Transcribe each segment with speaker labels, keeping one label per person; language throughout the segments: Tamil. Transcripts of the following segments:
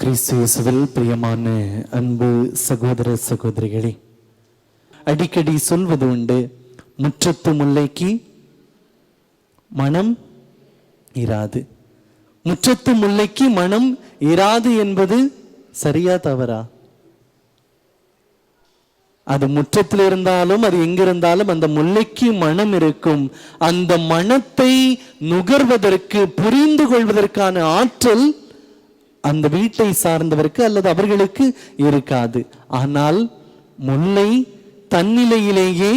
Speaker 1: கிறிஸ்து இயேசுவில் பிரியமான அன்பு சகோதர சகோதரிகளே அடிக்கடி சொல்வது உண்டு முற்றத்து முல்லைக்கு மனம் இராது. முற்றத்து முல்லைக்கு மனம் இராது என்பது சரியா தவறா? அது முற்றத்தில் இருந்தாலும் அது எங்கிருந்தாலும் அந்த முல்லைக்கு மனம் இருக்கும். அந்த மனத்தை நுகர்வதற்கு புரிந்து கொள்வதற்கான ஆற்றல் அந்த வீட்டை சார்ந்தவருக்கு அல்லது அவர்களுக்கு இருக்காது. ஆனால் முல்லை தன்னிலையிலேயே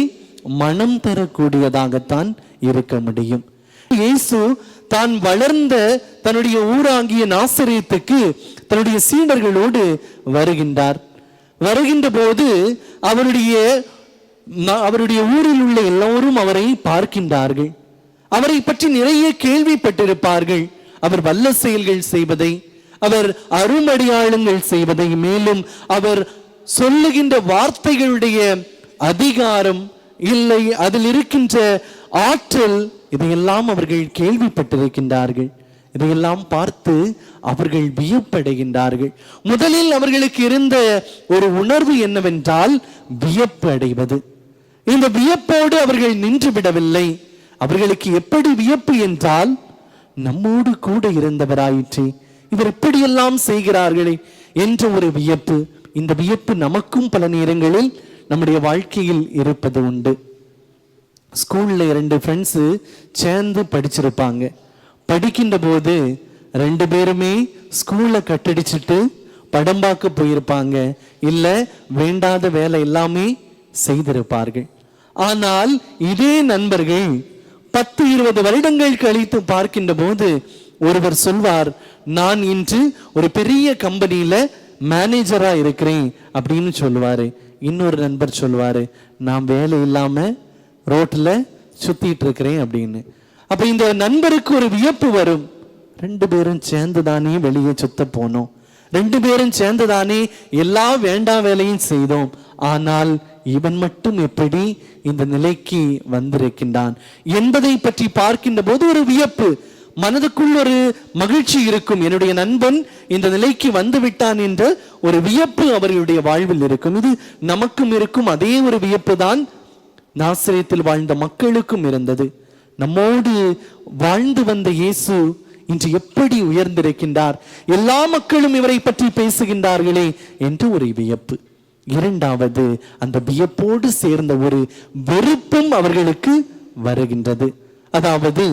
Speaker 1: மனம் தரக்கூடியதாகத்தான் இருக்க முடியும். இயேசு தான் வளர்ந்த தன்னுடைய ஊராங்கிய நாசரியத்துக்கு தன்னுடைய சீடர்களோடு வருகின்றார். வருகின்ற போது அவருடைய அவருடைய ஊரில் உள்ள எல்லோரும் அவரை பார்க்கின்றார்கள். அவரை பற்றி நிறைய கேள்விப்பட்டிருப்பார்கள். அவர் வல்ல செயல்கள் செய்வதை அவர் அருமடியாளங்கள் செய்வதை மேலும் அவர் சொல்லுகின்ற வார்த்தைகளுடைய அதிகாரம் இல்லை அதில் இருக்கின்ற ஆற்றல் இதையெல்லாம் அவர்கள் கேள்விப்பட்டிருக்கின்றார்கள். இதையெல்லாம் பார்த்து அவர்கள் வியப்படைகின்றார்கள். முதலில் அவர்களுக்கு இருந்த ஒரு உணர்வு என்னவென்றால் வியப்பு அடைவது இந்த வியப்போடு அவர்கள் நின்று விடவில்லை அவர்களுக்கு எப்படி வியப்பு என்றால் நம்மோடு கூட இருந்தவராயிற்றே இவர் எப்படியெல்லாம் செய்கிறார்களே என்ற ஒரு வியப்பு. இந்த வியப்பு நமக்கும் பல நேரங்களில் நம்முடைய வாழ்க்கையில் இருப்பது உண்டு. ஸ்கூல்ல ரெண்டு ஃப்ரெண்ட்ஸு சேர்ந்து படிச்சிருப்பாங்க. படிக்கின்ற போது ரெண்டு பேருமே ஸ்கூலில் கட்டடிச்சிட்டு படம் பார்க்க போயிருப்பாங்க. இல்ல வேண்டாத வேலை எல்லாமே செய்திருப்பார்கள். ஆனால் இதே நண்பர்கள் பத்து இருபது வருடங்கள் கழித்து பார்க்கின்ற போது ஒருவர் சொல்வார் நான் இன்று ஒரு பெரிய கம்பெனியில மேனேஜரா இருக்கிறேன் அப்படின்னு சொல்லுவாரு. இன்னொரு நண்பர் சொல்லுவாரு நான் வேலை இல்லாம ரோட்ல சுத்திட்டு இருக்கிறேன் அப்படின்னு. அப்ப இந்த நண்பருக்கு ஒரு வியப்பு வரும். ரெண்டு பேரும் சேர்ந்து தானே வெளியே சுத்த போனோம். ரெண்டு பேரும் சேர்ந்து தானே எல்லா வேண்டாம் வேலையும் செய்தோம். ஆனால் இவன் மட்டும் எப்படி இந்த நிலைக்கு வந்திருக்கின்றான்? என்பதை பற்றி பார்க்கின்ற போது ஒரு வியப்பு. மனதுக்குள் ஒரு மகிழ்ச்சி இருக்கும். என்னுடைய நண்பன் இந்த நிலைக்கு வந்து விட்டான் என்ற ஒரு வியப்பு அவர்களுடைய வாழ்வில் இருக்கும். இது நமக்கும் இருக்கும். அதே ஒரு வியப்பு தான் நாசிரியத்தில் வாழ்ந்த மக்களுக்கும் இருந்தது. நம்மோடு வாழ்ந்து வந்த இயேசு இன்று எப்படி உயர்ந்திருக்கின்றார்? எல்லா மக்களும் இவரை பற்றி பேசுகின்றார்களே என்று ஒரு வியப்பு. இரண்டாவது அந்த வியப்போடு சேர்ந்த ஒரு வெறுப்பும் அவர்களுக்கு வருகின்றது. அதாவது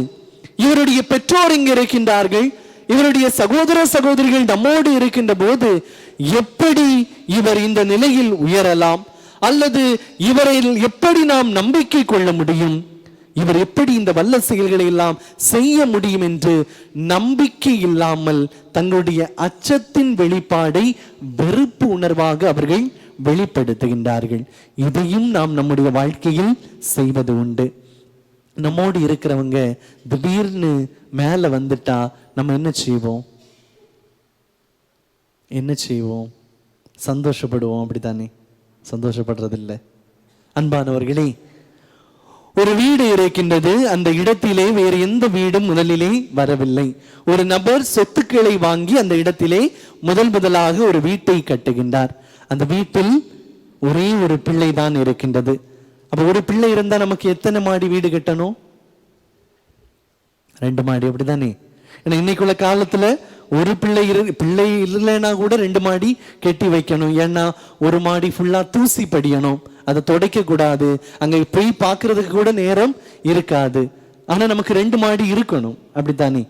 Speaker 1: இவருடைய பெற்றோர் இங்கு இருக்கின்றார்கள். இவருடைய சகோதர சகோதரிகள் நம்மோடு இருக்கின்ற போது எப்படி இவர் இந்த நிலையில் உயரலாம்? அல்லது இவரை எப்படி நாம் நம்பிக்கை கொள்ள முடியும்? இவர் எப்படி இந்த வல்ல செயல்களை எல்லாம் செய்ய முடியும் என்று நம்பிக்கை இல்லாமல் தங்களுடைய அச்சத்தின் வெளிப்பாடை வெறுப்பு உணர்வாக அவர்கள் வெளிப்படுத்துகின்றார்கள். இதையும் நாம் நம்முடைய வாழ்க்கையில் செய்வது உண்டு. நம்மோடு இருக்கிறவங்க திடீர்னு மேல வந்துட்டா நம்ம என்ன செய்வோம்? என்ன செய்வோம்? சந்தோஷப்படுவோம். அப்படித்தானே? சந்தோஷப்படுறதில்லை. அன்பானவர்களே ஒரு வீடு இருக்கின்றது அந்த இடத்திலே வேறு எந்த வீடும் முதலிலே வரவில்லை. ஒரு நபர் சொத்துக்களை வாங்கி அந்த இடத்திலே முதல் முதலாக ஒரு வீட்டை கட்டுகின்றார். அந்த வீட்டில் ஒரே ஒரு பிள்ளை தான் இருக்கின்றது. அப்போ ஒரு பிள்ளை இருந்தால் நமக்கு எத்தனை மாடி வீடு கட்டணும்? ரெண்டு மாடி அப்படிதானே ஏன்னா இன்னைக்குள்ள காலத்துல ஒரு பிள்ளை இரு பிள்ளை இல்லைன்னா கூட ரெண்டு மாடி கட்டி வைக்கணும். ஏன்னா ஒரு மாடி ஃபுல்லா தூசி படியணும். அதை துடைக்கக்கூடாது அங்கே போய் பார்க்கறதுக்கு கூட நேரம் இருக்காது. ஆனா நமக்கு ரெண்டு மாடி இருக்கணும். அப்படித்தானே?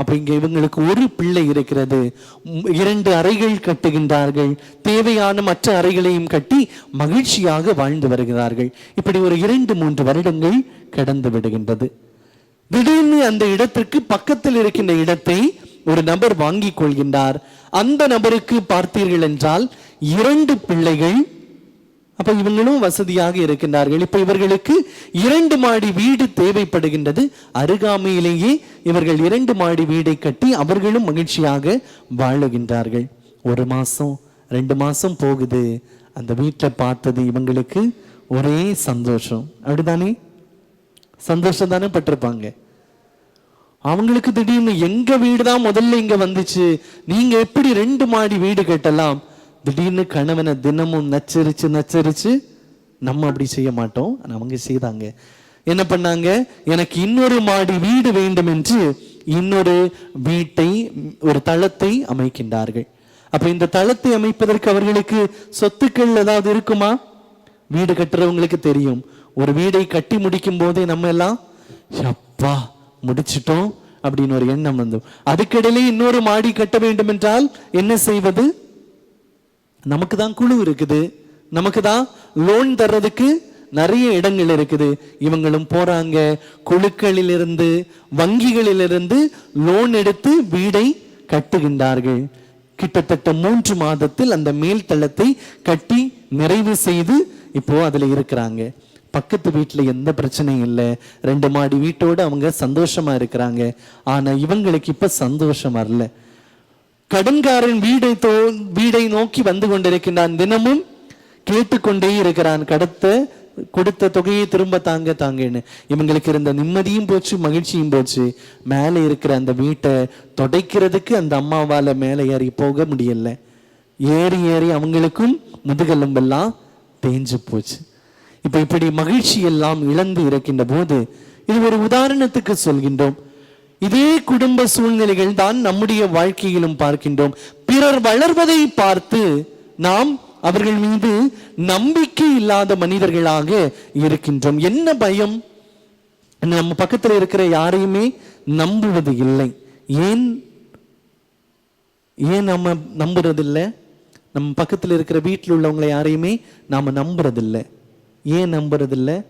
Speaker 1: அப்போ இங்கே இவங்களுக்கு ஒரு பிள்ளை இருக்கிறது. இரண்டு அறைகள் கட்டுகின்றார்கள். தேவையான மற்ற அறைகளையும் கட்டி மகிழ்ச்சியாக வாழ்ந்து வருகிறார்கள். இப்படி ஒரு இரண்டு மூன்று வருடங்கள் கடந்து விடுகின்றது. திடீர்னு அந்த இடத்திற்கு பக்கத்தில் இருக்கின்ற இடத்தை ஒரு நபர் வாங்கிக் கொள்கின்றார். அந்த நபருக்கு பார்த்தீர்கள் என்றால் இரண்டு பிள்ளைகள் அப்ப இவங்களும் வசதியாக இருக்கின்றார்கள். இப்ப இவர்களுக்கு இரண்டு மாடி வீடு தேவைப்படுகின்றது. அருகாமையிலேயே இவர்கள் இரண்டு மாடி வீடை கட்டி அவர்களும் மகிழ்ச்சியாக வாழுகின்றார்கள். ஒரு மாசம் ரெண்டு மாசம் போகுது. அந்த வீட்டை பார்த்தது இவங்களுக்கு ஒரே சந்தோஷம். அப்படிதானே சந்தோஷம் தானே பட்டிருப்பாங்க. அவங்களுக்கு திடீர்னு எங்க வீடு தான் முதல்ல இங்க வந்துச்சு. நீங்க எப்படி ரெண்டு மாடி வீடு கட்டலாம்? திடீர்னு கணவனை தினமும் நச்சரிச்சு நச்சரிச்சு நம்ம அப்படி செய்ய மாட்டோம். அவங்க செய்தாங்க. என்ன பண்ணாங்க? எனக்கு இன்னொரு மாடி வீடு வேண்டும் என்று இன்னொரு வீட்டை ஒரு தளத்தை அமைக்கின்றார்கள். அப்ப இந்த தளத்தை அமைப்பதற்கு அவர்களுக்கு சொத்துக்கள் ஏதாவது இருக்குமா? வீடு கட்டுறவங்களுக்கு தெரியும். ஒரு வீடை கட்டி முடிக்கும் போதே நம்ம எல்லாம் எப்பா முடிச்சிட்டோம். அப்படின்னு ஒரு எண்ணம் வந்தோம் அதுக்கிடையிலே இன்னொரு மாடி கட்ட வேண்டும் என்றால் என்ன செய்வது? நமக்கு தான் குழு இருக்குது. நமக்கு தான் லோன் தர்றதுக்கு நிறைய இடங்கள் இருக்குது. இவங்களும் போறாங்க. குழுக்களிலிருந்து வங்கிகளிலிருந்து லோன் எடுத்து வீடை கட்டுகின்றார்கள். கிட்டத்தட்ட மூன்று மாதத்தில் அந்த மேல் தளத்தை கட்டி நிறைவு செய்து இப்போ அதில் இருக்கிறாங்க. பக்கத்து வீட்டில் எந்த பிரச்சனையும் இல்லை. ரெண்டு மாடி வீட்டோடு அவங்க சந்தோஷமா இருக்கிறாங்க. ஆனால் இவங்களுக்கு இப்போ சந்தோஷம் வரல. கடன்காரன் வீடை தோ வீடை நோக்கி வந்து கொண்டிருக்கின்றான். தினமும் கேட்டுக்கொண்டே இருக்கிறான். கடத்த கொடுத்த தொகையை திரும்ப தாங்க தாங்கன்னு. இவங்களுக்கு இருந்த நிம்மதியும் போச்சு மகிழ்ச்சியும் போச்சு. மேலே இருக்கிற அந்த வீட்டை தொடைக்கிறதுக்கு அந்த அம்மாவால் மேலே ஏறி போக முடியல. ஏறி ஏறி அவங்களுக்கும் முதுகெலும்பெல்லாம் தேஞ்சு போச்சு. இப்போ இப்படி மகிழ்ச்சி எல்லாம் இழந்து இருக்கின்ற போது இது ஒரு உதாரணத்துக்கு சொல்கின்றோம். இதே குடும்ப சூழ்நிலைகள் தான் நம்முடைய வாழ்க்கையிலும் பார்க்கின்றோம். பிறர் வளர்வதை பார்த்து நாம் அவர்கள் மீது நம்பிக்கை இல்லாத மனிதர்களாக இருக்கின்றோம். என்ன பயம்? நம்ம பக்கத்துல இருக்கிற யாரையுமே நம்புவது இல்லை. ஏன்? ஏன் நம்ம நம்புறதில்லை? நம்ம பக்கத்துல இருக்கிற வீட்டில் உள்ளவங்களை யாரையுமே நாம நம்புறதில்லை. ஏன் நம்புறதில்லை?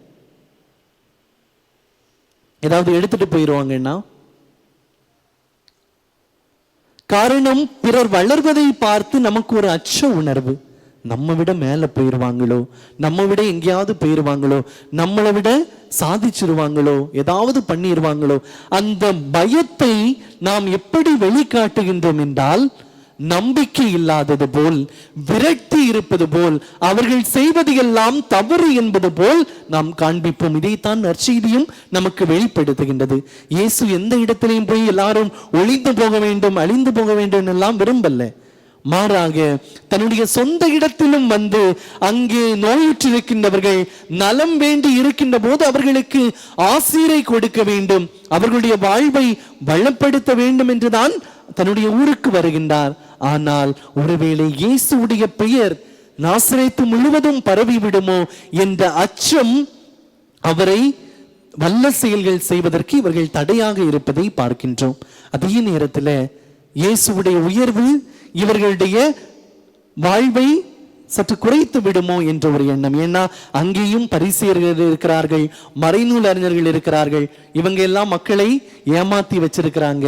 Speaker 1: ஏதாவது எடுத்துட்டு போயிடுவாங்கன்னா காரணம் பிறர் வளர்வதை பார்த்து நமக்கு ஒரு அச்ச உணர்வு. நம்ம விட மேல போயிருவாங்களோ? நம்ம விட எங்கேயாவது போயிருவாங்களோ? நம்மளை விட சாதிச்சிருவாங்களோ? ஏதாவது பண்ணிடுவாங்களோ அந்த பயத்தை நாம் எப்படி வெளிக்காட்டுகின்றோம் என்றால் நம்பிக்கை இல்லாதது போல் விரக்தி இருப்பது போல் அவர்கள் செய்வது எல்லாம் தவறு என்பது போல் நாம் காண்பிப்போம். இதைத்தான் நற்செய்தியும் நமக்கு வெளிப்படுத்துகின்றது. இயேசு எந்த இடத்திலையும் போய் எல்லாரும் ஒளிந்து போக வேண்டும் அழிந்து போக வேண்டும் எல்லாம் விரும்பல. மாறாக தன்னுடைய சொந்த இடத்திலும் வந்து அங்கே நோயுற்றிருக்கின்றவர்கள் நலம் வேண்டி இருக்கின்ற போது அவர்களுக்கு ஆசிரியரை கொடுக்க வேண்டும். அவர்களுடைய வாழ்வை வளப்படுத்த வேண்டும் என்றுதான் தன்னுடைய ஊருக்கு வருகின்றார். ஆனால் ஒருவேளை இயேசுடைய பெயர் நாசிரேத்து முழுவதும் பரவி விடுமோ என்ற அச்சம் அவரை வல்ல செயல்கள் செய்வதற்கு இவர்கள் தடையாக இருப்பதை பார்க்கின்றோம். அதே நேரத்தில் இயேசுடைய உயர்வு இவர்களுடைய வாழ்வை சற்று குறைத்து விடுமோ என்ற ஒரு எண்ணம். ஏன்னா அங்கேயும் பரிசெயர்கள் இருக்கிறார்கள் மறைநூல் அறிஞர்கள் இருக்கிறார்கள் இவங்க எல்லாம் மக்களை ஏமாத்தி வச்சிருக்கிறாங்க.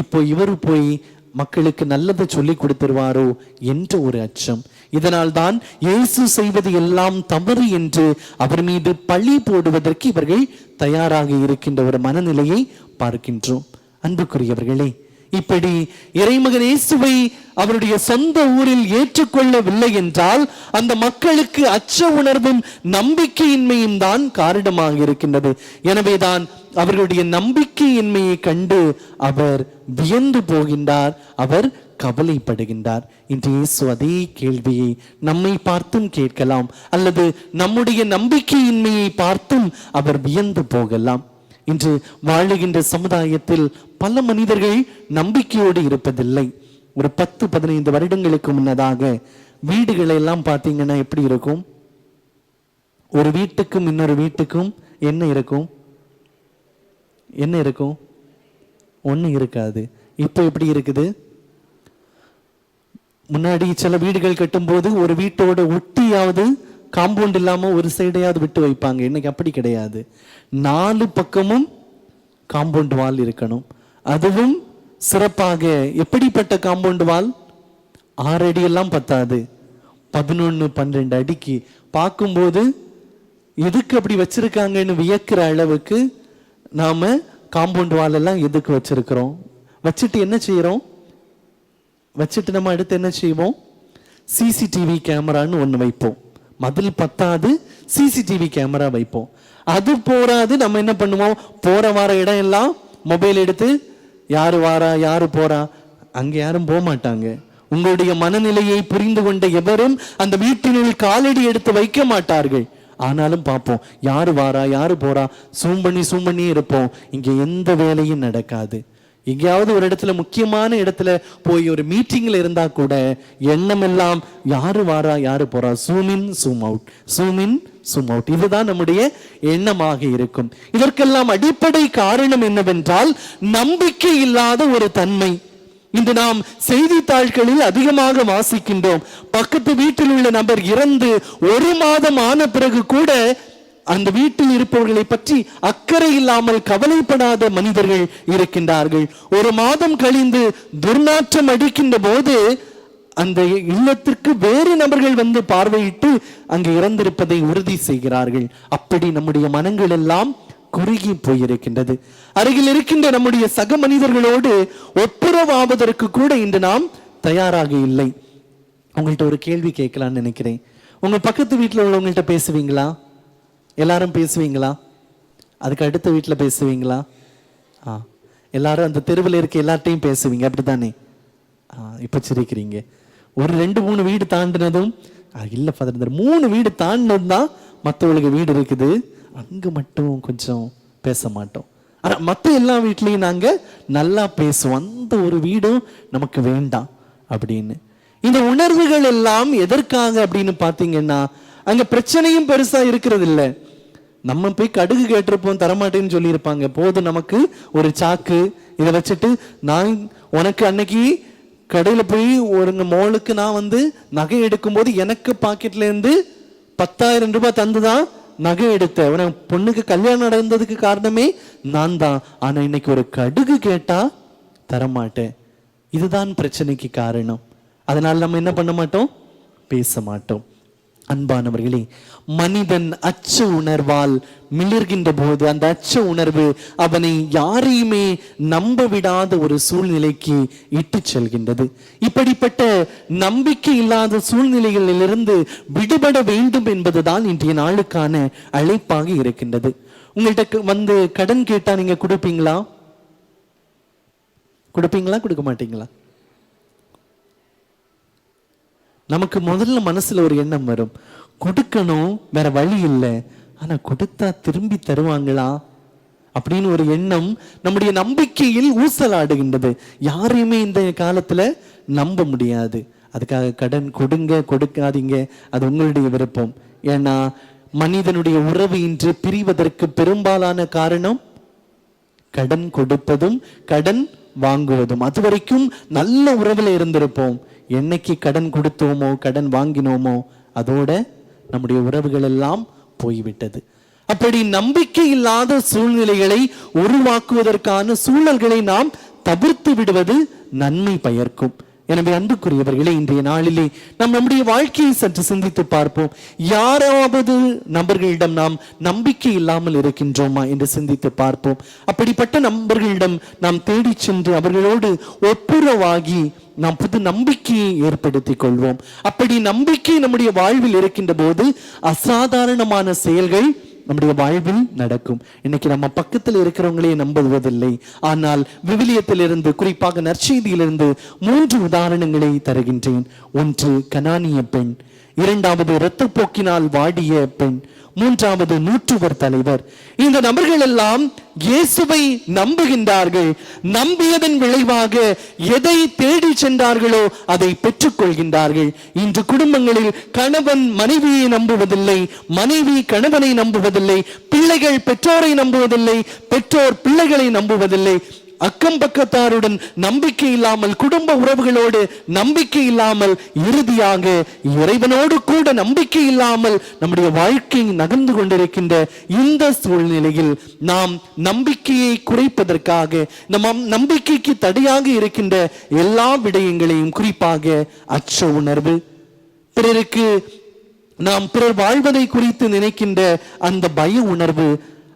Speaker 1: இப்போ இவரு போய் மக்களுக்கு நல்லதை சொல்லி கொடுத்துருவாரோ என்ற ஒரு அச்சம். இதனால் தான் இயேசு செய்வது எல்லாம் தவறு என்று அவர் மீது பழி போடுவதற்கு இவர்கள் தயாராக இருக்கின்ற ஒரு மனநிலையை பார்க்கின்றோம். அன்புக்குரியவர்களே இப்படி இறைமகன் இயேசுவை அவருடைய சொந்த ஊரில் ஏற்றுக்கொள்ளவில்லை என்றால் அந்த மக்களுக்கு அச்ச உணர்வும் நம்பிக்கையின்மையும் தான் காரணமாக இருக்கின்றது. எனவேதான் அவர்களுடைய நம்பிக்கையின்மையை கண்டு அவர் வியந்து போகின்றார் அவர் கவலைப்படுகின்றார். இன்று இயேசு அதே கேள்வியை நம்மை பார்த்தும் கேட்கலாம் அல்லது நம்முடைய நம்பிக்கையின்மையை பார்த்தும் அவர் வியந்து போகலாம். இன்று வாழுகின்ற சமுதாயத்தில் பல மனிதர்கள் நம்பிக்கையோடு இருப்பதில்லை. ஒரு பத்து பதினைந்து வருடங்களுக்கு முன்னதாக வீடுகளை எல்லாம் பார்த்தீங்கன்னா எப்படி இருக்கும்? ஒரு வீட்டுக்கும் இன்னொரு வீட்டுக்கும் என்ன இருக்கும்? என்ன இருக்கும்? ஒன்றும் இருக்காது. இப்போ எப்படி இருக்குது? முன்னாடி சில வீடுகள் கட்டும்போது ஒரு வீட்டோட ஒட்டியாவது காம்பவுண்ட் இல்லாமல் ஒரு சைடையாவது விட்டு வைப்பாங்க. இன்னைக்கு அப்படி கிடையாது. நாலு பக்கமும் காம்பவுண்ட் வால் இருக்கணும். அதுவும் சிறப்பாக. எப்படிப்பட்ட காம்பவுண்ட் வால்? ஆறு அடியெல்லாம் பத்தாது. பதினொன்று பன்னெண்டு அடிக்கு. பார்க்கும்போது எதுக்கு அப்படி வச்சுருக்காங்கன்னு வியக்கிற அளவுக்கு நாம் காம்பவுண்ட் வால் எல்லாம் எதுக்கு வச்சுருக்குறோம்? வச்சுட்டு என்ன செய்கிறோம் வச்சுட்டு நம்ம அடுத்து என்ன செய்வோம்? சிசிடிவி கேமரான்னு ஒன்று வைப்போம். மதில் பத்தாது சிசிடிவி கேமரா வைப்போம். அது போராது நம்ம என்ன பண்ணுவோம்? போற வார இடம் எல்லாம் மொபைல் எடுத்து யாரு வாரா யாரு போறா? அங்க யாரும் போக மாட்டாங்க உங்களுடைய மனநிலையை புரிந்து கொண்ட எவரும் அந்த வீட்டினுள் காலடி எடுத்து வைக்க மாட்டார்கள். ஆனாலும் பார்ப்போம் யாரு வாரா யாரு போறா? சூம் பண்ணி சூம் பண்ணி இருப்போம். இங்க எந்த வேலையும் நடக்காது. எங்கேயாவது ஒரு இடத்துல முக்கியமான இடத்துல போய் ஒரு மீட்டிங்ல இருந்தா கூட எண்ணம் எல்லாம் யாரு வாரா யாரு போறா? Zoom in zoom out zoom in zoom out இதுதான் நம்முடைய எண்ணமாக இருக்கும். இதற்கெல்லாம் அடிப்படை காரணம் என்னவென்றால் நம்பிக்கை இல்லாத ஒரு தன்மை. இன்று நாம் செய்தித்தாள்களில் அதிகமாக வாசிக்கின்றோம். பக்கத்து வீட்டில் உள்ள நபர் இறந்து ஒரு மாதம் ஆன பிறகு கூட அந்த வீட்டில் இருப்பவர்களை பற்றி அக்கறை இல்லாமல் கவலைப்படாத மனிதர்கள் இருக்கின்றார்கள். ஒரு மாதம் கழிந்து துர்நாற்றம் அடிக்கின்ற போது அந்த இல்லத்திற்கு வேறு நபர்கள் வந்து பார்வையிட்டு அங்கு இறந்திருப்பதை உறுதி செய்கிறார்கள். அப்படி நம்முடைய மனங்கள் எல்லாம் குறுகி போயிருக்கின்றது. அருகில் இருக்கின்ற நம்முடைய சக மனிதர்களோடு ஒப்புரவாவதற்கு கூட இன்று நாம் தயாராக இல்லை. உங்கள்கிட்ட ஒரு கேள்வி கேட்கலாம்னு நினைக்கிறேன். உங்க பக்கத்து வீட்டில் உள்ளவங்கள்ட்ட பேசுவீங்களா? எல்லாரும் பேசுவீங்களா? அதுக்கு அடுத்த வீட்டில் பேசுவீங்களா? ஆ. எல்லாரும் அந்த தெருவில் இருக்க எல்லார்ட்டையும் பேசுவீங்க அப்படித்தானே? ஆ இப்போ சிரிக்கிறீங்க. ஒரு ரெண்டு மூணு வீடு தாண்டினதும் இல்லை இல்ல மூணு வீடு தாண்டினது தான் மற்றவங்களுக்கு வீடு இருக்குது. அங்கே மட்டும் கொஞ்சம் பேச மாட்டோம். ஆனால் மற்ற எல்லா வீட்லேயும் நாங்கள் நல்லா பேசுவோம். அந்த ஒரு வீடும் நமக்கு வேண்டாம் அப்படின்னு. இந்த உணர்வுகள் எல்லாம் எதற்காக அப்படின்னு பார்த்தீங்கன்னா அங்கே பிரச்சனையும் பெருசாக இருக்கிறது இல்லை நம்ம போய் கடுகு கேட்டிருப்போம் தரமாட்டேன்னு சொல்லியிருப்பாங்க. போது நமக்கு ஒரு சாக்கு இதை வச்சுட்டு நான் உனக்கு அன்னைக்கு கடையில் போய் ஒரு மோளுக்கு நான் வந்து நகை எடுக்கும்போது எனக்கு பாக்கெட்லேருந்து பத்தாயிரம் ரூபாய் தந்து தான் நகை எடுத்த உனக்கு பொண்ணுக்கு கல்யாணம் நடந்ததுக்கு காரணமே நான் தான். ஆனால் இன்னைக்கு ஒரு கடுகு கேட்டால் தரமாட்டேன். இதுதான் பிரச்சனைக்கு காரணம். அதனால் நம்ம என்ன பண்ண மாட்டோம்? பேச மாட்டோம். அன்பானவர்களே மனிதன் அச்ச உணர்வால் மிளர்கின்ற போது அந்த அச்ச உணர்வு அவனை யாரையுமே நம்ப விடாத ஒரு சூழ்நிலைக்கு இட்டு செல்கின்றது. இப்படிப்பட்ட நம்பிக்கை இல்லாத சூழ்நிலைகளிலிருந்து விடுபட வேண்டும் என்பதுதான் இன்றைய நாளுக்கான அழைப்பாக இருக்கின்றது. உங்கள்கிட்ட வந்து கடன் கேட்டா நீங்க கொடுப்பீங்களா? கொடுப்பீங்களா? கொடுக்க மாட்டீங்களா? நமக்கு முதல்ல மனசுல ஒரு எண்ணம் வரும். கொடுக்கணும் வேற வழி இல்லை. ஆனா கொடுத்தா திரும்பி தருவாங்களா? அப்படின்னு ஒரு எண்ணம் நம்முடைய நம்பிக்கையில் ஊசலாடுகின்றது. யாரையுமே இந்த காலத்துல நம்ப முடியாது. அதுக்காக கடன் கொடுங்க கொடுக்காதீங்க. அது உங்களுடைய விருப்பம். ஏன்னா மனிதனுடைய உறவு இன்று பிரிவதற்கு பெரும்பாலான காரணம் கடன் கொடுப்பதும் கடன் வாங்குவதும். அது வரைக்கும் நல்ல உறவில் இருந்திருப்போம். என்னைக்கு கடன் கொடுத்தோமோ கடன் வாங்கினோமோ அதோட நம்முடைய உறவுகள் எல்லாம் போய்விட்டது. அப்படி நம்பிக்கை இல்லாத சூழ்நிலைகளை உருவாக்குவதற்கான சூழல்களை நாம் தவிர்த்து விடுவது நன்மை பயர்க்கும். எனவே அன்புக்குரியவர்களே இன்றைய நாளிலே நாம் நம்முடைய வாழ்க்கையை சற்று சிந்தித்து பார்ப்போம். யாராவது நபர்களிடம் நாம் நம்பிக்கை இல்லாமல் இருக்கின்றோமா என்று சிந்தித்து பார்ப்போம். அப்படிப்பட்ட நபர்களிடம் நாம் தேடி சென்று அவர்களோடு ஒப்புரவாகி நாம் புது நம்பிக்கையை ஏற்படுத்திக் கொள்வோம். அப்படி நம்பிக்கை நம்முடைய வாழ்வில் இருக்கின்ற போது அசாதாரணமான செயல்கள் நம்முடைய வாழ்வில் நடக்கும். இன்னைக்கு நம்ம பக்கத்தில் இருக்கிறவங்களே நம்புவதில்லை. ஆனால் விவிலியத்திலிருந்து குறிப்பாக நற்செய்தியிலிருந்து மூன்று உதாரணங்களை தருகின்றேன். ஒன்று கனானிய பெண். இரண்டாவது இரத்தப்போக்கினால் வாடிய பெண் மூன்றாவது நூற்றுவர் தலைவர். இந்த நபர்கள் எல்லாம் இயேசுவை நம்புகின்றார்கள். நம்பியதன் விளைவாக எதை தேடி சென்றார்களோ அதை பெற்றுக்கொள்கின்றார்கள். இன்று குடும்பங்களில் கணவன் மனைவியை நம்புவதில்லை மனைவி கணவனை நம்புவதில்லை பிள்ளைகள் பெற்றோரை நம்புவதில்லை பெற்றோர் பிள்ளைகளை நம்புவதில்லை. அக்கம் பக்கத்தாருடன் நம்பிக்கை இல்லாமல் குடும்ப உறவுகளோடு நம்பிக்கை இல்லாமல் இறுதியாக இறைவனோடு கூட நம்பிக்கை இல்லாமல் நம்முடைய வாழ்க்கை நகர்ந்து கொண்டிருக்கின்ற இந்த சூழ்நிலையில் நாம் நம்பிக்கையை குறைப்பதற்காக நம் நம்பிக்கைக்கு தடையாக இருக்கின்ற எல்லா விடயங்களையும் குறிப்பாக அச்ச உணர்வு பிறருக்கு நாம் பிறர் வாழ்வதை குறித்து நினைக்கின்ற அந்த பய உணர்வு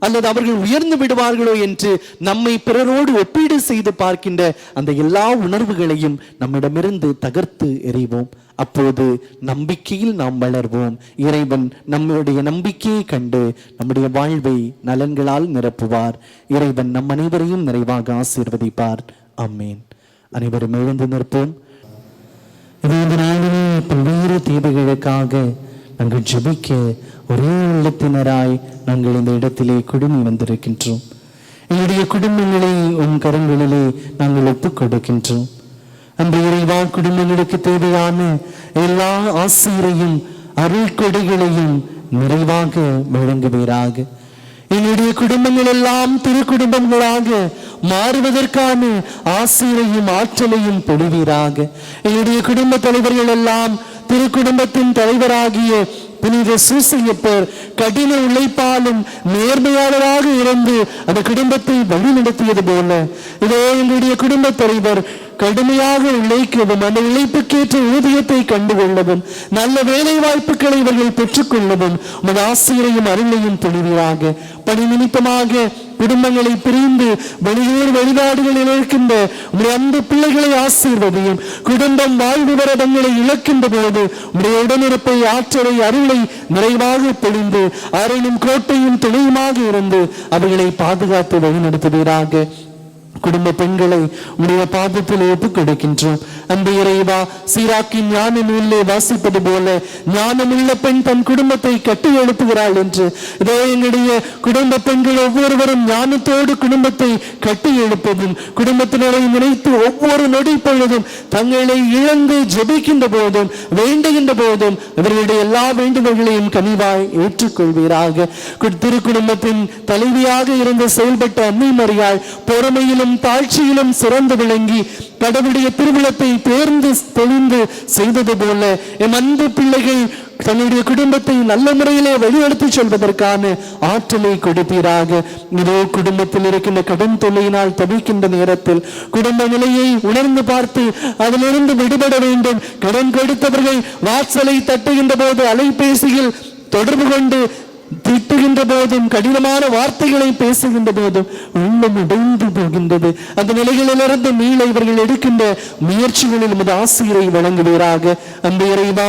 Speaker 1: அல்லது அவர்கள் உயர்ந்து விடுவார்களோ என்று நம்மை பிறரோடு ஒப்பீடு செய்து பார்க்கின்ற அந்த எல்லா உணர்வுகளையும் நம்மிடமிருந்து தகர்த்து எறிவோம். அப்போது நம்பிக்கையில் நாம் வளர்வோம். இறைவன் நம்முடைய நம்பிக்கையை கண்டு நம்முடைய வாழ்வை நலன்களால் நிரப்புவார். இறைவன் நம் அனைவரையும் நிறைவாக ஆசீர்வதிப்பார். அம்மேன் அனைவரும் எழுந்து நிற்போம். இந்த நாளிலே பல்வேறு தேவைகளுக்காக நாங்கள் ஜெபிக்க ஒரே உள்ளத்தினராய் நாங்கள் இந்த இடத்திலே குடுமி வந்திருக்கின்றோம். எங்களுடைய குடும்பங்களை உன் கரங்களிலே நாங்கள் ஒப்புக் கொடுக்கின்றோம். அந்த இறைவா குடும்பங்களுக்கு தேவையான எல்லா ஆசிரியரையும் அருள் கொடைகளையும் நிறைவாக வழங்குவீராக. என்னுடைய குடும்பங்கள் எல்லாம் திருக்குடும்பங்களாக மாறுவதற்கான ஆசிரியையும் ஆற்றலையும் பெறுவீராக. என்னுடைய குடும்ப தலைவர்கள் எல்லாம் திருக்குடும்பத்தின் தலைவராகிய புனித சூசையப்பர் கடின உழைப்பாலும் நேர்மையாளராக இருந்து அந்த குடும்பத்தை வழி நடத்தியது போல. இதோ எங்களுடைய குடும்ப தலைவர் கடுமையாக உழைக்கவும் அந்த உழைப்புக்கேற்ற ஊதியத்தை கண்டுகொள்ளவும் நல்ல வேலை வாய்ப்புகளை இவர்கள் பெற்றுக்கொள்ளவும் உமது ஆசிரியரையும் அருளையும் துணிவீராக. பணி நிமித்தமாக குடும்பங்களை பிரிந்து வெளியூர் வெளிநாடுகளில் இருக்கின்ற உடைய அன்பு பிள்ளைகளை ஆசீர்வதையும் குடும்பம் வாழ்வு வரடங்களை இழக்கின்ற போது உடைய உடனிருப்பை ஆற்றலை அருளை நிறைவாக பொழிந்து அருளும் கோட்டையும் துணையுமாக இருந்து அவர்களை பாதுகாத்து வழிநடத்துவீராக. குடும்ப பெண்களை உடைய பாதத்தில் ஒப்புக் கொடுக்கின்றோம் அந்த இறைவா சீராக்கின் ஞான நூலிலே வாசிப்பது போல ஞானமுள்ள பெண் தன் குடும்பத்தை கட்டி எழுப்புகிறாள் என்று. இதோ எங்களுடைய குடும்ப பெண்கள் ஒவ்வொருவரும் ஞானத்தோடு குடும்பத்தை கட்டி எழுப்பதும் குடும்பத்தினரை நினைத்து ஒவ்வொரு நொடி பொழுதும் தங்களை இழந்து ஜெபிக்கின்ற போதும் வேண்டுகின்ற போதும் இவர்களுடைய எல்லா வேண்டுகோள்களையும் கனிவாய் ஏற்றுக்கொள்வீராக. திரு திருக்குடும்பத்தின் தலைவியாக இருந்து செயல்பட்ட அன்னை மரியாள் பொறுமையிலும் தாழ்ச்சியிலும் சிறந்து விளங்கி கடவுளுடைய திருவிழத்தை தேர்ந்து தெளிந்து செய்தது போல என் அன்பு பிள்ளைகள் தன்னுடைய குடும்பத்தை நல்ல முறையிலே வழிநடத்தி செல்வதற்கான ஆற்றலை கொடுப்பீராக. இதோ குடும்பத்தில் இருக்கின்ற கடன் தொல்லையினால் தவிக்கின்ற நேரத்தில் குடும்ப நிலையை உணர்ந்து பார்த்து அதிலிருந்து விடுபட வேண்டும். கடன் கொடுத்தவர்கள் வாசலை தட்டுகின்ற போது அலைபேசியில் தொடர்பு கொண்டு திட்டுகின்ற போதும் கடினமான வார்த்தைகளை பேசுகின்ற போதும் உள்ளம் உடைந்து போகின்றது. அந்த நிலைகளிலிருந்து மீள இவர்கள் எடுக்கின்ற முயற்சிகளில் நமது ஆசிரியரை வழங்குவீராக. அந்த இறைவா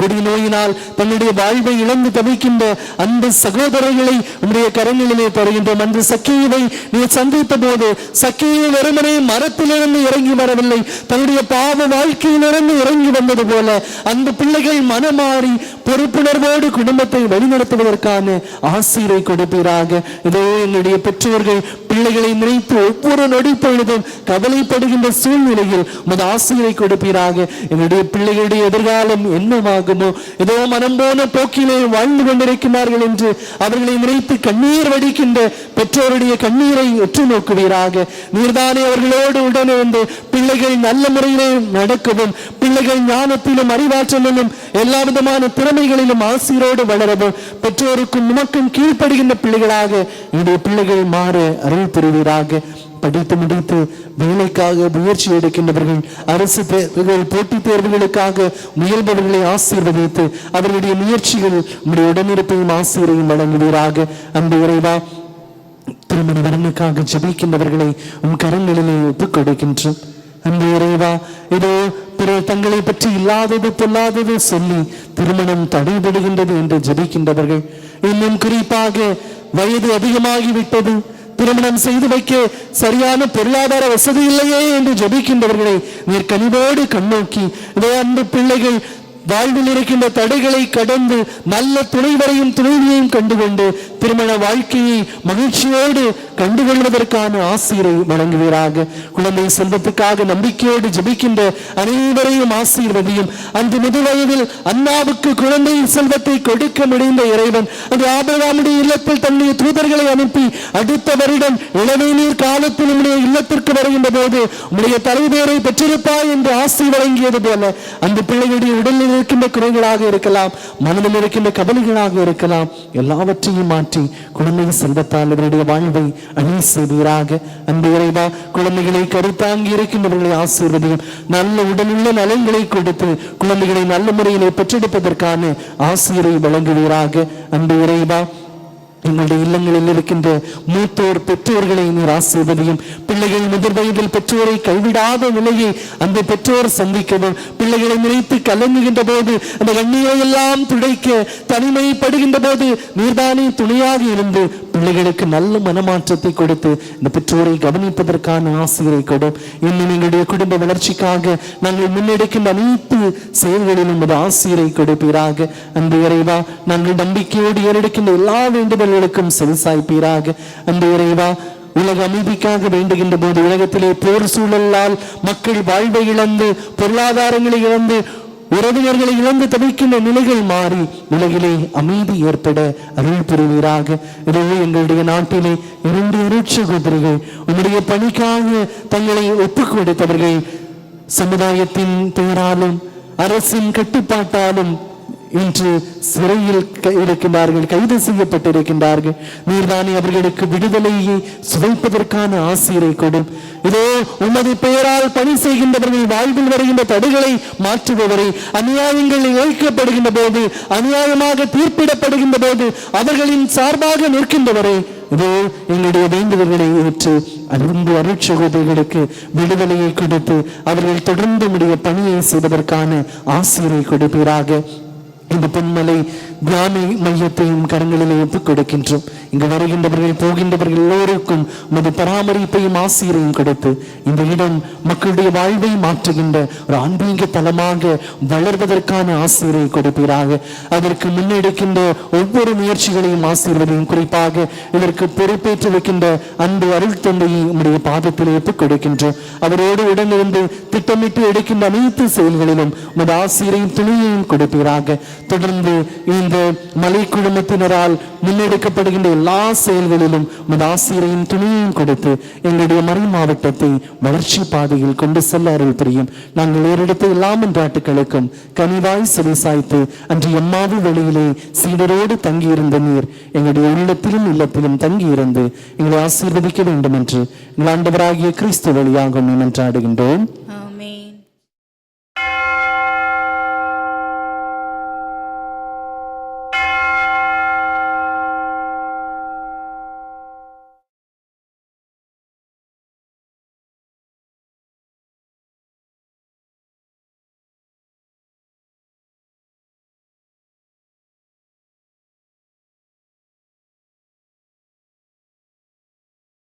Speaker 1: கொடி நோயினால் தன்னுடைய வாழ்வை இழந்து தவிக்கின்ற அந்த சகோதரர்களை உன்னுடைய கரங்களிலே தருகின்றோம். அந்த சக்கியவை நீ சந்தித்த போது சக்கியை வெறுமனே மரத்திலிருந்து இறங்கி வரவில்லை. தன்னுடைய பாவ வாழ்க்கையிலிருந்து இறங்கி வந்தது போல அந்த பிள்ளைகள் மனமாறி பொறுப்புணர்வோடு குடும்பத்தை வழிநடத்துவதற்கான ஆசிரியரை கொடுப்பீராக. இதோ என்னுடைய பெற்றோர்கள் பிள்ளைகளை நினைத்து ஒவ்வொரு நொடி பொழுதும் கவலைப்படுகின்ற சூழ்நிலையில் உமது ஆசிரியரை கொடுப்பீராக. என்னுடைய பிள்ளைகளுடைய எதிர்காலம் என்னவாகுமோ ஏதோ மனம் போன போக்கிலே வாழ்ந்து கொண்டிருக்கிறார்கள் என்று அவர்களை நினைத்து கண்ணீர் வடிக்கின்ற பெற்றோருடைய கண்ணீரை உற்று நோக்குவீராக நீர்தானே அவர்களோடு உடனே வந்து பிள்ளைகள் நல்ல முறையிலே நடக்கவும் பிள்ளைகள் ஞானத்திலும் அறிவாற்றலிலும் எல்லா விதமான திறமைகளிலும் ஆசிரியரோடு வளரவும் பெற்றோருக்கும் நமக்கும் கீழ்ப்படுகின்ற பிள்ளைகளாக என்னுடைய பிள்ளைகள் மாற அருள் புரிவீராக. படித்து முடித்து வேலைக்காக முயற்சி எடுக்கின்றவர்கள் அரசு தேர்வுகள் போட்டித் தேர்வுகளுக்காக முயல்பவர்களை ஆசீர்வதித்து அவர்களுடைய முயற்சிகள் நம்முடைய உடனிருப்பையும் ஆசிரியரையும் வழங்குவீராக. அந்த இறைவா திருமண வரனுக்காக ஜெபிக்கின்றவர்களை உன் கரங்களிலே ஒப்புக் கொடுக்கின்றோம். அந்த இறைவா இதோ பிறர் தங்களை பற்றி இல்லாதது பொல்லாதது சொல்லி திருமணம் தடைபடுகின்றது என்று ஜெபிக்கின்றவர்கள் இன்னும் குறிப்பாக வயது அதிகமாகிவிட்டது. திருமணம் செய்து வைக்க சரியான பொருளாதார வசதி இல்லையே என்று ஜபிக்கின்றவர்களை நீர் கனிவோடு கண்ணோக்கி இதோ அன்பு பிள்ளைகள் வாழ்வில் இருக்கின்ற தடைகளை கடந்து நல்ல துணைவரையும் துணைவியையும் கண்டுகொண்டு திருமண வாழ்க்கையை மகிழ்ச்சியோடு கண்டுகொள்வதற்கான ஆசிரியரை வழங்குவீராக. குழந்தை செல்வத்துக்காக நம்பிக்கையோடு ஜெபிக்கின்ற அனைவரையும் ஆசீர்வதியும். அந்த முதுவயதில் அண்ணாவுக்கு குழந்தை செல்வத்தை கொடுக்க முடிந்த இறைவன் அது ஆபராமுடைய இல்லத்தில் தன்னுடைய தூதர்களை அனுப்பி அடுத்த வருடம் இளமை காலத்தில் உம்முடைய இல்லத்திற்கு வருகின்ற போது உடைய தலைவரை பெற்றிருப்பாய் என்று ஆசை வழங்கியது போல அந்த பிள்ளைகளுடைய உடலில் இருக்கின்ற குறைகளாக இருக்கலாம் மனதில் இருக்கின்ற கவலைகளாக இருக்கலாம் எல்லாவற்றையும் மாற்றி குழந்தை செல்வத்தால் இவருடைய வாழ்வை அணி செய்வீராக. அந்த இறைவா குழந்தைகளை கருத்தாங்கி இருக்கின்றவர்களை ஆசீர்வதியும். நல்ல உடலுள்ள நலன்களை கொடுத்து குழந்தைகளை நல்ல முறையிலே பெற்றெடுப்பதற்கான ஆசிரியரை வழங்குவீராக. அந்த இறைவா எங்களுடைய இல்லங்களில் இருக்கின்ற மூத்தோர் பெற்றோர்களை நீர் ஆசீர்வதியும். பிள்ளைகள் முதிர் வயதில் பெற்றோரை கைவிடாத நிலையை அந்த பெற்றோர் சந்திக்கவும் பிள்ளைகளை நினைத்து கலங்குகின்ற போது அந்த கண்ணீரை எல்லாம் துடைக்க தனிமைப்படுகின்ற போது நீர்தானே துணையாக இருந்து பிள்ளைகளுக்கு நல்ல மனமாற்றத்தை கொடுத்து இந்த பெற்றோரை கவனிப்பதற்கான ஆசிரியரை கொடும். இன்னும் எங்களுடைய குடும்ப வளர்ச்சிக்காக நாங்கள் முன்னெடுக்கின்ற அனைத்து செயல்களிலும் ஒரு ஆசிரியரை கொடுப்பீராக. அந்த இறைவா நாங்கள் நம்பிக்கையோடு ஏறெடுக்கின்ற எல்லா வேண்டுதல்களுக்கும் செவிசாய்ப்பீராக அந்த இறைவா உலக அமைதிக்காக வேண்டுகின்ற போது உலகத்திலே போர் சூழலால் மக்கள் வாழ்வை இழந்து பொருளாதாரங்களை இழந்து உறவினர்களை இழந்து தவிக்கின்ற நிலைகள் மாறி உலகிலே அமைதி ஏற்பட அருள் புரிவீராக. எனவே எங்களுடைய நாட்டிலே இரண்டு அருட்சகோதரிகள் உங்களுடைய பணிக்காக தங்களை ஒப்புக் கொடுத்தவர்கள். சமுதாயத்தின் பெயராலும் அரசின் கட்டுப்பாட்டாலும் இன்று சிறையில் இருக்கின்றார்கள் கைது செய்யப்பட்டிருக்கின்றார்கள். நீர்தானே அவர்களுக்கு விடுதலையை சுவைப்பதற்கான ஆசிரியரை கொடும். இதோ உமது பெயரால் பணி செய்கின்றவர்கள் வாழ்வில் வருகின்ற தடைகளை மாற்றுபவரை. அநியாயங்கள் இழைக்கப்படுகின்ற போது அநியாயமாக தீர்ப்பிடப்படுகின்ற போது அவர்களின் சார்பாக நிற்கின்றவரை. இதோ எங்களுடைய வேண்டுதல்களை ஏற்று அன்பு அருட்சகோதரிகளுக்கு விடுதலையை கொடுத்து அவர்கள் தொடர்ந்து பணியை செய்வதற்கான ஆசிரியரை கொடுப்பீராக. இந்த பொன்மலை கிராம மையத்தையும் கரங்களிலே ஒப்புக் கொடுக்கின்றோம் இங்கு வருகின்றவர்கள் போகின்றவர்கள் எல்லோருக்கும் உமது பராமரிப்பையும் ஆசிரியரையும் கொடுத்து இந்த இடம் மக்களுடைய வாழ்வை மாற்றுகின்ற ஒரு ஆன்மீக தலமாக வளர்வதற்கான ஆசிரியரை கொடுப்பீராக. அதற்கு முன்னெடுக்கின்ற ஒவ்வொரு முயற்சிகளையும் ஆசீர்வதையும் குறிப்பாக இதற்கு பொறுப்பேற்று வைக்கின்ற அன்பு அருள் தந்தையை உம்முடைய பாதத்தில் ஒப்புக் கொடுக்கின்றோம் அவரோடு உடனிருந்து திட்டமிட்டு எடுக்கின்ற அனைத்து செயல்களிலும் உமது ஆசிரியரையும் துணையையும் கொடுப்பீராக. தொடர்ந்து இந்த மலை குழுமத்தினரால் முன்னெடுக்கப்படுகின்ற எல்லா செயல்களிலும் உமது ஆசிரியரையும் துணையையும் கொடுத்து எங்களுடைய மறை மாவட்டத்தை வளர்ச்சி பாதையில் கொண்டு செல்ல அருள் புரியும். நாங்கள் ஏறெடுத்த எல்லா மன்றாட்டுகளுக்கும் கனிவாய் செவிசாய்த்து அன்று எம்மாவு வழியிலே சீடரோடு தங்கியிருந்த நீர் எங்களுடைய உள்ளத்திலும் இல்லத்திலும் தங்கியிருந்து எங்களை ஆசீர்வதிக்க வேண்டும் என்று எங்கள் ஆண்டவராகிய கிறிஸ்து வழியாகும் உம்மை மன்றாடுகின்றோம்